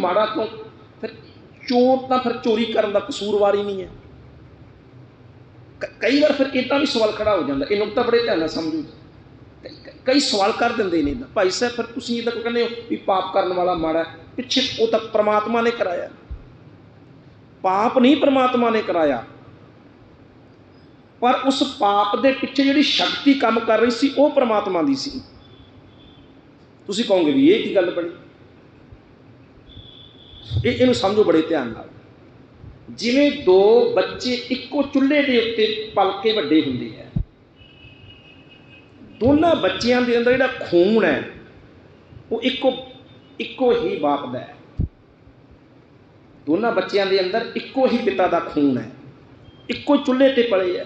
ਮਾੜਾ ਤੋਂ ਫਿਰ ਚੋਰ ਤਾਂ ਫਿਰ ਚੋਰੀ ਕਰਨ ਦਾ ਕਸੂਰਵਾਰ ਹੀ ਨਹੀਂ ਹੈ। ਕਈ ਵਾਰ ਫਿਰ ਇਦਾਂ ਵੀ ਸਵਾਲ ਖੜਾ ਹੋ ਜਾਂਦਾ। ਇਹ ਨੁਕਤਾ ਬੜੇ ਧਿਆਨ ਨਾਲ ਸਮਝੋ। ਕਈ- ਸਵਾਲ ਕਰ ਦਿੰਦੇ ਨੇ ਭਾਈ ਸਾਹਿਬ, ਫਿਰ ਤੁਸੀਂ ਇਹਦਾ ਕਹਿੰਦੇ ਹੋ ਵੀ ਪਾਪ ਕਰਨ ਵਾਲਾ ਮਾੜਾ ਪਿੱਛੇ ਉਹ ਤਾਂ ਪ੍ਰਮਾਤਮਾ ਨੇ ਕਰਾਇਆ। ਪਾਪ ਨਹੀਂ ਪ੍ਰਮਾਤਮਾ ਨੇ ਕਰਾਇਆ। ਪਰ ਉਸ ਪਾਪ ਦੇ ਪਿੱਛੇ ਜਿਹੜੀ ਸ਼ਕਤੀ ਕੰਮ ਕਰ ਰਹੀ ਸੀ, ਉਹ ਪ੍ਰਮਾਤਮਾ ਦੀ ਸੀ। ਤੁਸੀਂ ਕਹੋਗੇ ਵੀ ਇਹ ਕੀ ਗੱਲ ਬਣੀ? ਇਹ ਇਹਨੂੰ ਸਮਝੋ ਬੜੇ ਧਿਆਨ ਨਾਲ। ਜਿਵੇਂ ਦੋ ਬੱਚੇ ਇੱਕੋ ਚੁੱਲ੍ਹੇ ਦੇ ਉੱਤੇ ਪਲ ਕੇ ਵੱਡੇ ਹੁੰਦੇ ਆ। ਦੋਨਾਂ ਬੱਚਿਆਂ ਦੇ ਅੰਦਰ ਜਿਹੜਾ ਖੂਨ ਹੈ, ਉਹ ਇੱਕੋ ਇੱਕੋ ਹੀ ਬਾਪ ਦਾ ਹੈ। ਦੋਨਾਂ ਬੱਚਿਆਂ ਦੇ ਅੰਦਰ ਇੱਕੋ ਹੀ ਪਿਤਾ ਦਾ ਖੂਨ ਹੈ। ਇੱਕੋ ਚੁੱਲ੍ਹੇ ਤੇ ਪਲੇ ਹੈ।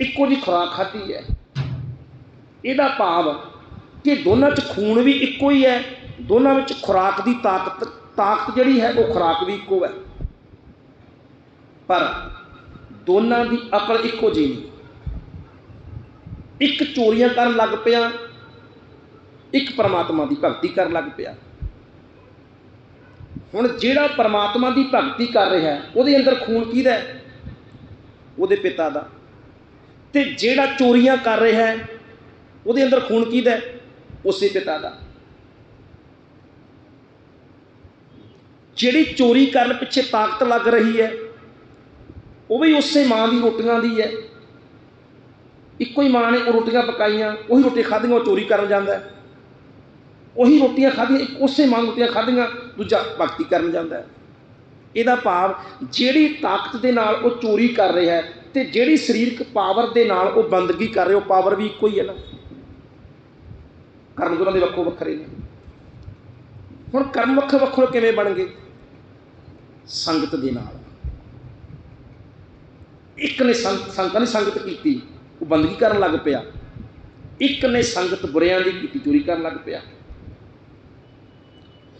ਇੱਕੋ ਜੀ ਖੁਰਾਕ ਖਾਧੀ ਹੈ। ਇਹਦਾ ਭਾਵ ਕਿ ਦੋਨਾਂ 'ਚ ਖੂਨ ਵੀ ਇੱਕੋ ਹੀ ਹੈ, ਦੋਨਾਂ ਵਿੱਚ ਖੁਰਾਕ ਦੀ ਤਾਕਤ ਤਾਕਤ ਜਿਹੜੀ ਹੈ, ਉਹ ਖੁਰਾਕ ਵੀ ਇੱਕੋ ਹੈ। ਪਰ ਦੋਨਾਂ ਦੀ ਅਕਲ ਇੱਕੋ ਜਿਹੀ ਨਹੀਂ। ਇੱਕ ਚੋਰੀਆਂ ਕਰਨ ਲੱਗ ਪਿਆ, ਇੱਕ ਪਰਮਾਤਮਾ ਦੀ ਭਗਤੀ ਕਰਨ ਲੱਗ ਪਿਆ। ਹੁਣ ਜਿਹੜਾ ਪਰਮਾਤਮਾ ਦੀ ਭਗਤੀ ਕਰ ਰਿਹਾ ਹੈ ਉਹਦੇ ਅੰਦਰ ਖੂਨ ਕਿਹਦਾ ਹੈ? ਉਹਦੇ ਪਿਤਾ ਦਾ। ਤੇ ਜਿਹੜਾ ਚੋਰੀਆਂ ਕਰ ਰਿਹਾ ਹੈ ਉਹਦੇ ਅੰਦਰ ਖੂਨ ਕਿਹਦਾ ਹੈ? ਉਸੇ ਪਿਤਾ ਦਾ। ਜਿਹੜੀ ਚੋਰੀ ਕਰਨ ਪਿੱਛੇ ਤਾਕਤ ਲੱਗ ਰਹੀ ਹੈ, ਉਹ ਵੀ ਉਸੇ ਮਾਂ ਦੀ ਰੋਟੀਆਂ ਦੀ ਹੈ। ਇੱਕੋ ਹੀ ਮਾਂ ਨੇ ਉਹ ਰੋਟੀਆਂ ਪਕਾਈਆਂ, ਉਹੀ ਰੋਟੀ ਖਾਧੀਆਂ, ਉਹ ਚੋਰੀ ਕਰਨ ਜਾਂਦਾ ਉਹੀ ਰੋਟੀਆਂ ਖਾਧੀਆਂ ਉਸੇ ਮਾਂ ਰੋਟੀਆਂ ਖਾਧੀਆਂ, ਦੂਜਾ ਭਗਤੀ ਕਰਨ ਜਾਂਦਾ ਇਹਦਾ ਭਾਵ ਜਿਹੜੀ ਤਾਕਤ ਦੇ ਨਾਲ ਉਹ ਚੋਰੀ ਕਰ ਰਿਹਾ ਹੈ ਤੇ ਜਿਹੜੀ ਸਰੀਰਕ ਪਾਵਰ ਦੇ ਨਾਲ ਉਹ ਬੰਦਗੀ ਕਰ ਰਿਹਾ, ਉਹ ਪਾਵਰ ਵੀ ਇੱਕੋ ਹੀ ਹੈ ਨਾ। ਕਰਮ ਦੋਨਾਂ ਦੇ ਵੱਖੋ ਵੱਖਰੇ ਨੇ। ਹੁਣ ਕਰਮ ਵੱਖੋ ਵੱਖੋ ਕਿਵੇਂ ਬਣ ਗਏ ਸੰਗਤ ਦੇ ਨਾਲ। ਇੱਕ ਨੇ ਸੰਗ, ਸੰਗਤਾਂ ਨੇ ਸੰਗਤ ਕੀਤੀ, ਉਹ ਬੰਦਗੀ ਕਰਨ ਲੱਗ ਪਿਆ। ਇੱਕ ਨੇ ਸੰਗਤ ਬੁਰਿਆਂ ਦੀ ਕੀਤੀ, ਚੋਰੀ ਕਰਨ ਲੱਗ ਪਿਆ।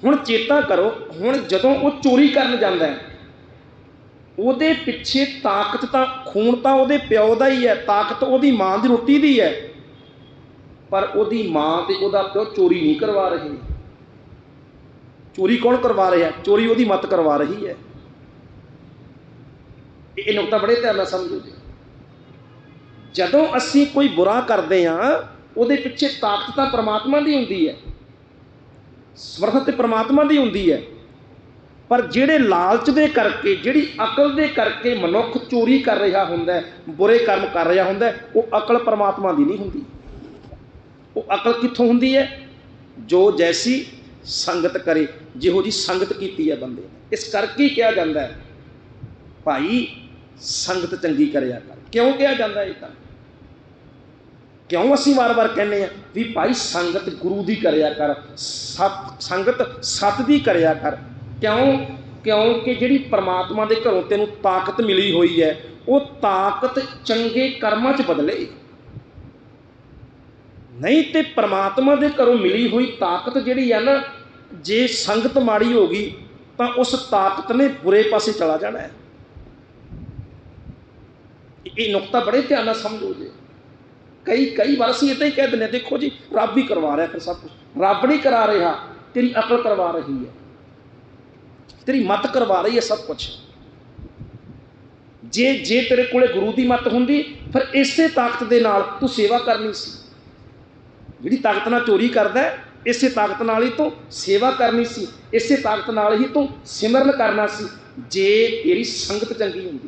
ਹੁਣ ਚੇਤਾ ਕਰੋ, ਹੁਣ ਜਦੋਂ ਉਹ ਚੋਰੀ ਕਰਨ ਜਾਂਦਾ ਹੈ, ਉਹਦੇ ਪਿੱਛੇ ਤਾਕਤ ਤਾਂ, ਖੂਨ ਤਾਂ ਉਹਦੇ ਪਿਓ ਦਾ ਹੀ ਹੈ, ਤਾਕਤ ਉਹਦੀ ਮਾਂ ਦੀ ਰੋਟੀ ਦੀ ਹੈ। ਪਰ ਉਹਦੀ ਮਾਂ ਤੇ ਉਹਦਾ ਪਿਓ ਚੋਰੀ ਨਹੀਂ ਕਰਵਾ ਰਹੇ। ਚੋਰੀ ਕੌਣ ਕਰਵਾ ਰਿਹਾ ਚੋਰੀ ਉਹਦੀ ਮਤ ਕਰਵਾ ਰਹੀ ਹੈ। ਇਹ ਇਹ ਨੁਕਤਾ ਬੜੇ ਧਿਆਨ ਨਾਲ ਸਮਝੋ ਜੀ। ਜਦੋਂ ਅਸੀਂ ਕੋਈ ਬੁਰਾ ਕਰਦੇ ਹਾਂ, ਉਹਦੇ ਪਿੱਛੇ ਤਾਕਤ ਤਾਂ ਪ੍ਰਮਾਤਮਾ ਦੀ ਹੁੰਦੀ ਹੈ। ਸਮਰਥਾ ਤੇ ਪ੍ਰਮਾਤਮਾ ਦੀ ਹੁੰਦੀ ਹੈ। ਪਰ ਜਿਹੜੇ ਲਾਲਚ ਦੇ ਕਰਕੇ, ਜਿਹੜੀ ਅਕਲ ਦੇ ਕਰਕੇ ਮਨੁੱਖ ਚੋਰੀ ਕਰ ਰਿਹਾ ਹੁੰਦਾ ਬੁਰੇ ਕਰਮ ਕਰ ਰਿਹਾ ਹੁੰਦਾ ਉਹ ਅਕਲ ਪ੍ਰਮਾਤਮਾ ਦੀ ਨਹੀਂ ਹੁੰਦੀ। ਉਹ ਅਕਲ ਕਿੱਥੋਂ ਹੁੰਦੀ ਹੈ? ਜੋ ਜੈਸੀ ਸੰਗਤ ਕਰੇ, ਜਿਹੋ ਜੀ ਸੰਗਤ ਕੀਤੀ ਹੈ ਬੰਦੇ ਨੇ। ਇਸ ਕਰਕੇ ਹੀ ਕਿਹਾ ਜਾਂਦਾ ਹੈ, ਭਾਈ, ਸੰਗਤ ਚੰਗੀ ਕਰਿਆ ਕਰ। ਕਿਉਂ ਕਿਹਾ ਜਾਂਦਾ ਇਹ ਤਾਂ? ਕਿਉਂ ਅਸੀਂ ਵਾਰ-ਵਾਰ ਕਹਿੰਦੇ ਆ ਵੀ ਭਾਈ, ਸੰਗਤ ਗੁਰੂ ਦੀ ਕਰਿਆ ਕਰ, ਸਤ, ਸੰਗਤ ਸਤ ਦੀ ਕਰਿਆ ਕਰ। ਕਿਉਂ? ਕਿਉਂਕਿ ਜਿਹੜੀ ਪ੍ਰਮਾਤਮਾ ਦੇ ਘਰੋਂ ਤੈਨੂੰ ਤਾਕਤ ਮਿਲੀ ਹੋਈ ਹੈ, ਉਹ ਤਾਕਤ ਚੰਗੇ ਕਰਮਾਂ 'ਚ ਬਦਲੇ। ਨਹੀਂ ਤੇ ਪ੍ਰਮਾਤਮਾ ਦੇ ਘਰੋਂ ਮਿਲੀ ਹੋਈ ਤਾਕਤ ਜਿਹੜੀ ਹੈ ਨਾ ਜੇ ਸੰਗਤ ਮਾੜੀ ਹੋ ਗਈ ਤਾਂ ਉਸ ਤਾਕਤ ਨੇ ਬੁਰੇ ਪਾਸੇ ਚਲਾ ਜਾਣਾ ਹੈ। ਇਹ ਨੁਕਤਾ ਬੜੇ ਧਿਆਨ ਨਾਲ ਸਮਝੋ ਜੀ। ਕਈ ਕਈ ਵਾਰ ਅਸੀਂ ਇਦਾਂ ਹੀ ਕਹਿ ਦਿੰਦੇ ਹਾਂ, ਦੇਖੋ ਜੀ ਰੱਬ ਹੀ ਕਰਵਾ ਰਿਹਾ ਫਿਰ ਸਭ ਕੁਝ ਰੱਬ ਨਹੀਂ ਕਰਾ ਰਿਹਾ ਤੇਰੀ ਅਕਲ ਕਰਵਾ ਰਹੀ ਹੈ। ਤੇਰੀ ਮਤ ਕਰਵਾ ਰਹੀ ਹੈ ਸਭ ਕੁਝ ਜੇ ਜੇ ਤੇਰੇ ਕੋਲੇ ਗੁਰੂ ਦੀ ਮਤ ਹੁੰਦੀ ਫਿਰ ਇਸੇ ਤਾਕਤ ਦੇ ਨਾਲ ਤੂੰ ਸੇਵਾ ਕਰਨੀ ਸੀ। ਜਿਹੜੀ ਤਾਕਤ ਨਾਲ ਚੋਰੀ ਕਰਦਾ ਹੈ, ਇਸੇ ਤਾਕਤ ਨਾਲ ਹੀ ਤੋਂ ਸੇਵਾ ਕਰਨੀ ਸੀ ਇਸੇ ਤਾਕਤ ਨਾਲ ਹੀ ਤੋਂ ਸਿਮਰਨ ਕਰਨਾ ਸੀ। ਜੇ ਤੇਰੀ ਸੰਗਤ ਚੰਗੀ ਹੁੰਦੀ